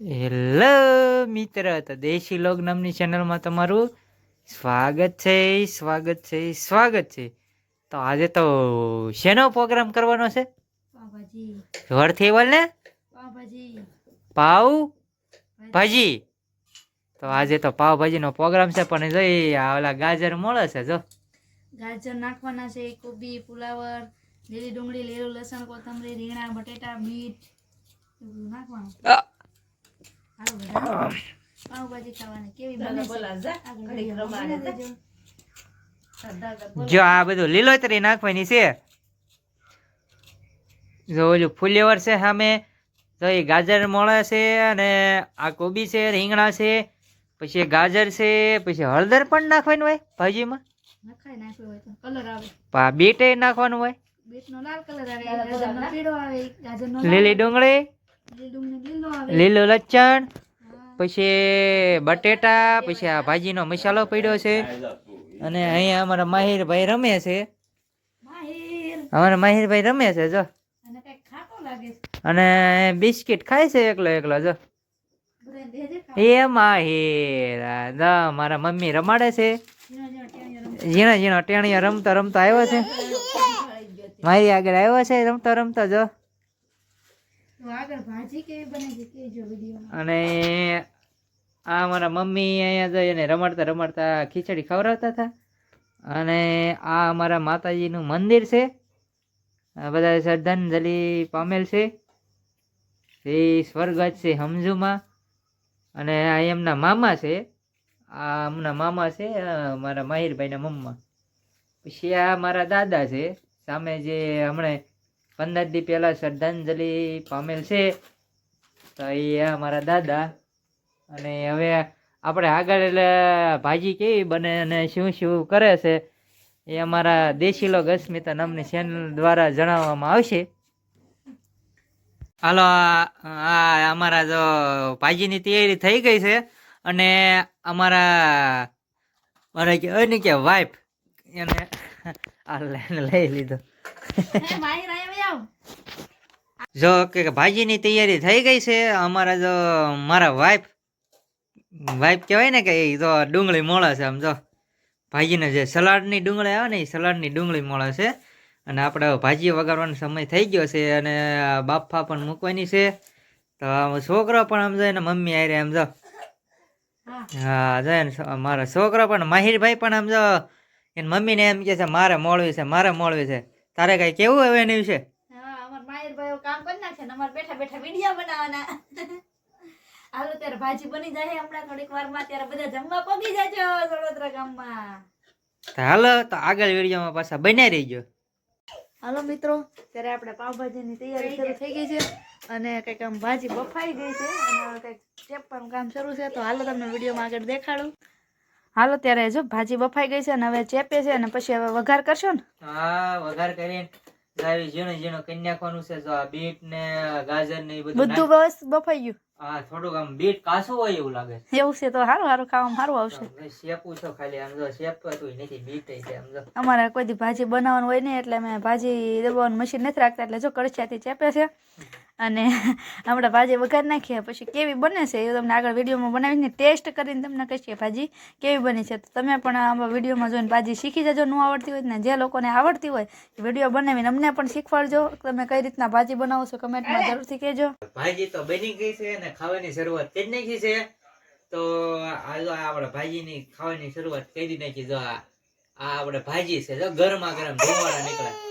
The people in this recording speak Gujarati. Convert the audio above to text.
હેલો મિત્ર તો દેશી લોગ નામની ચેનલમાં તમારું સ્વાગત છે સ્વાગત છે સ્વાગત છે. તો આજે તો શેનો પ્રોગ્રામ કરવાનો છે? વળથી બોલ ને? પાવ ભાજી. તો આજે તો પાવભાજીનો પ્રોગ્રામ છે પણ જો ઈ આ ઓલા ગાજર મળે છે જો. ગાજર નાખવાના છે કોબી ફુલાવર લીલી ડુંગળી લીલું લસણ કોથમરી રીંગણા બટેટા બીટ નાખવાનું. જો આ બધું લીલોતરી નાખવાની છે. જો ઓલું ફુલેવર છે સામે તો એ ગાજર મળે છે અને આ કોબી છે રીંગણા છે પછી ગાજર છે પછી હળદર પણ નાખવાનું હોય ભાજીમાં? નખાય નાખ્યો હોય તો કલર આવે. પા બીટ નાખવાનું હોય? બીટનો લાલ કલર આવે ગાજરનો પીળો આવે ગાજરનો લાલ લીલી ડુંગળી? લીલી લચણ પછી બટેટા પછી આ ભાજીનો મસાલો પડ્યો છે. અને અહીંયા અમારા માહિરભાઈ રમે છે. માહિર. અમારા માહિરભાઈ રમે છે જો. અને બિસ્કિટ ખાય છે એકલો એકલો જો. એ માહિર મારા મમ્મી રમાડે છે. ઝીણો ઝીણો ટેણીયો રમતો. ઝીણા ઝીણા ટેણીયા રમતા રમતા આવ્યો છે. મારી આગળ આવ્યો છે રમતા રમતા જો તો આગળ ભાજી કેવી બને છે કેજો વિડીયોમાં અને આ મારા મમ્મી અહીંયા જઈ અને રમાડતા રમાડતા ખીચડી ખવડાવતા હતા. અને આ અમારા માતાજીનું મંદિર છે. બધા શ્રદ્ધાંજલિ પામેલ છે. એ સ્વર્ગજ છે હમઝુમાં અને આ એમના મામા છે. આ એમના મામા છે મારા માહિરભાઈના મમ્મા. પછી આ મારા દાદા છે. સામે જે હમણે પંદર દી પહેલાં શ્રદ્ધાંજલિ પામેલ છે. તો એ અમારા દાદા. અને હવે આપણે આગળ એટલે ભાજી કેવી બને અને શું શું કરે છે એ અમારા દેશી લોક અસ્મિતા નામની ચેનલ દ્વારા જણાવવામાં આવશે. હાલો, આ અમારા જો ભાજીની તૈયારી થઈ ગઈ છે. અને અમારા, મારે કે હોય ને કે વાઈફ એને આ લઈ લીધો જો કે ભાજીની તૈયારી થઈ ગઈ છે અમારા જો મારા વાઈફ વાઈફ કહેવાય ને કે એ તો ડુંગળી મળે છે આમ જો ભાજીને જે સલાડની ડુંગળી આવે ને એ સલાડની ડુંગળી મળે છે અને આપણે ભાજી વગાડવાનો સમય થઈ ગયો છે અને બાફા પણ મૂકવાની છે તો છોકરો પણ આમ જાય ને મમ્મી આવી આરે આમ જો હા જાય મારા છોકરો પણ માહિરભાઈ પણ આમ જો એની મમ્મીને એમ કે છે મારે મોળવી છે મારે મોળવી છે. તારે કઈ કેવું હવે એની વિશે? હા અમાર માહિર કામ કરી નાખે ને અમાર બેઠા બેઠા વીડિયો બનાવવાના. હાલો ત્યારે ભાજી બની જાય હમણાં થોડીક વારમાં ત્યારે બધા જમવા પગી જાજો વડોદરા ગામમાં. તો હાલો તો આગળ વિડીયોમાં પાછા બનાવી રહીજો. હાલો મિત્રો ત્યારે આપણે પાવભાજીની તૈયારી શરૂ થઈ ગઈ છે અને કંઈક આમ ભાજી બફાઈ ગઈ છે અને કંઈક ચેપવાનું કામ શરૂ છે. તો હાલો તમને વિડીયોમાં આગળ દેખાડું. હાલો ત્યારે જો ભાજી બફાઈ ગઈ છે અને હવે ચેપે છે અને પછી હવે વઘાર કરશો ને? હા વઘાર કરીને લાવી ઝીણો ઝીણો કરી નાખવાનું છે. જો આ બીટ ને ગાજર ને એ બધું બધું બસ બફાઈ ગયું. હા થોડુંક આમ બીટ કાસું હોય એવું લાગે એવું છે તો સારું સારું ખાવામાં સારું આવશે. શેપું છો ખાલી આમ જો શેપ હતું નથી બીટ છે આમ જો. અમારે કોઈ ભાજી બનાવવાનું હોય ને એટલે અમે ભાજી દબાવવાનું મશીન નથી રાખતા એટલે જો કડછિયાથી ચેપે છે. અને આપણે ભાજી વઘાર નાખીએ પછી કેવી બને છે એ તમને આગળ વિડીયોમાં બનાવીને ટેસ્ટ કરીને તમને કહીએ ભાજી કેવી બની છે? તો તમે પણ આમાં વિડીયોમાં જોઈને ભાજી શીખી જજો. ન આવડતી હોય ને જે લોકોને આવડતી હોય વીડિયો બનાવીને અમને પણ શીખવાડજો. તમે કઈ રીતના ભાજી બનાવો છો કમેન્ટમાં જરૂરથી કહેજો. ભાજી તો બની ગઈ છે અને ખાવાની શરૂઆત કરી નાખી છે. તો આ આપણે ભાજીની ખાવાની શરૂઆત કરી નાખી. જો આ આપણે ભાજી છે. જો ગરમા ગરમ ધુમાડા નીકળે.